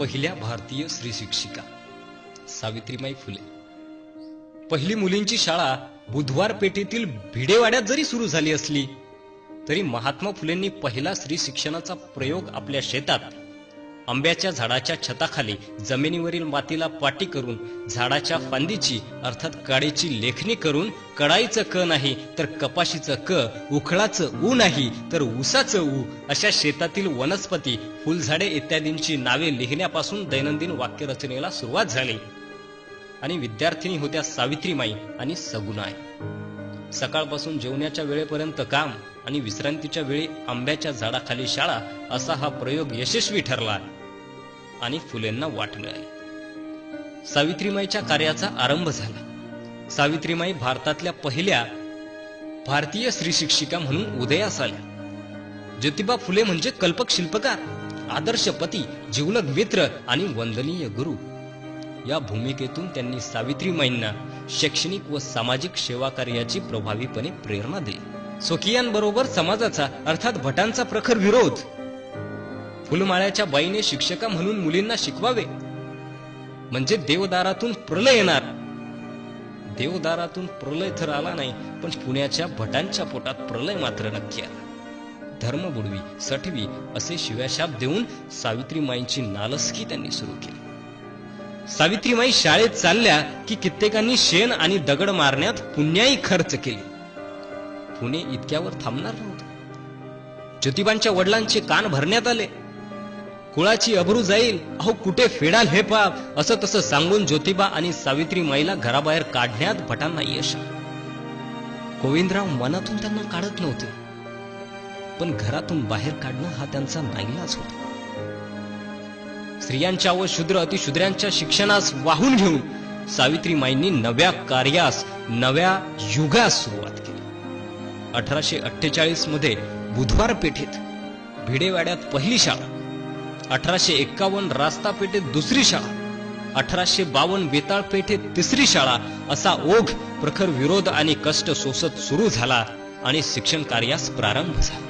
पहिल्या भारतीय स्त्री शिक्षिका सावित्रीमाई फुले. पहिली मुलींची शाळा बुधवार पेठेतील भिडेवाड्यात जरी सुरू झाली असली तरी महात्मा फुलेंनी पहिला स्त्री शिक्षणाचा प्रयोग आपल्या शेतात आंब्याच्या झाडाच्या छताखाली जमिनीवरील मातीला पाटी करून झाडाच्या फांदीची अर्थात काडीची लेखणी करून कडाईचं क नाही तर कपाशीचं क उखळाचं ऊ नाही तर ऊसाचं ऊ अशा शेतातील वनस्पती फुलझाडे इत्यादींची नावे लिहिण्यापासून दैनंदिन वाक्यरचनेला सुरुवात झाली. आणि विद्यार्थिनी होत्या सावित्रीमाई आणि सगुणाई सकाळपासून जेवण्याच्या वेळेपर्यंत काम आणि विश्रांतीच्या वेळी आंब्याच्या झाडाखाली शाळा असा हा प्रयोग यशस्वी ठरला. आणि फुलेंना वाट मिळाली. सावित्रीमाईच्या कार्याचा आरंभ झाला. सावित्रीमाई भारतातल्या पहिल्या भारतीय स्त्री शिक्षिका म्हणून उदयास आल्या. ज्योतिबा फुले म्हणजे कल्पक शिल्पकार आदर्श पती जिवलग मित्र आणि वंदनीय गुरु. या भूमिकेतून त्यांनी सावित्रीमाईंना शैक्षणिक व सामाजिक सेवा कार्याची प्रभावीपणे प्रेरणा दिली. स्वकीयांबरोबर समाजाचा अर्थात भटांचा प्रखर विरोध फुलमाळ्याच्या बाईने शिक्षका म्हणून मुलींना शिकवावे. म्हणजे देवदारातून प्रलय येणार. देवदारातून प्रलय तर आला नाही पण पुण्याच्या भटांच्या पोटात प्रलय मात्र नक्की आला. धर्म बुडवी सठवी असे शिव्याशाप देऊन सावित्रीमाईंची नालसकी त्यांनी सुरू केली. सावित्रीमाई शाळेत चालल्या की कित्येकांनी शेण आणि दगड मारण्यात पुण्याही खर्च केले. पुणे इतक्यावर थांबणार नव्हतं. ज्योतिबांच्या वडिलांचे कान भरण्यात आले. कुळाची अभरू जाईल. अहो कुठे फेडाल हे पाप? असं तसं सांगून ज्योतिबा आणि सावित्री माईला घराबाहेर काढण्यात भटांना यश गोविंदराव मनातून त्यांना काढत नव्हते. पण घरातून बाहेर काढणं हा त्यांचा नाईलाज होता. स्त्रियांच्या व शूद्र अतिशूद्रांच्या शिक्षणास वाहून घेऊन सावित्री माईंनी नव्या कार्यास नव्या युगास सुरुवात केली. अठराशे अठ्ठेचाळीसमध्ये बुधवार पेठेत भिडेवाड्यात पहिली शाळा. अठराशे एक्कावन्न रास्ता पेठेत दुसरी शाळा अठराशे बावन्न बेताळ पेठेत तिसरी शाळा असा ओघ प्रखर विरोध आणि कष्ट सोसत सुरू झाला आणि शिक्षण कार्यास प्रारंभ झाला.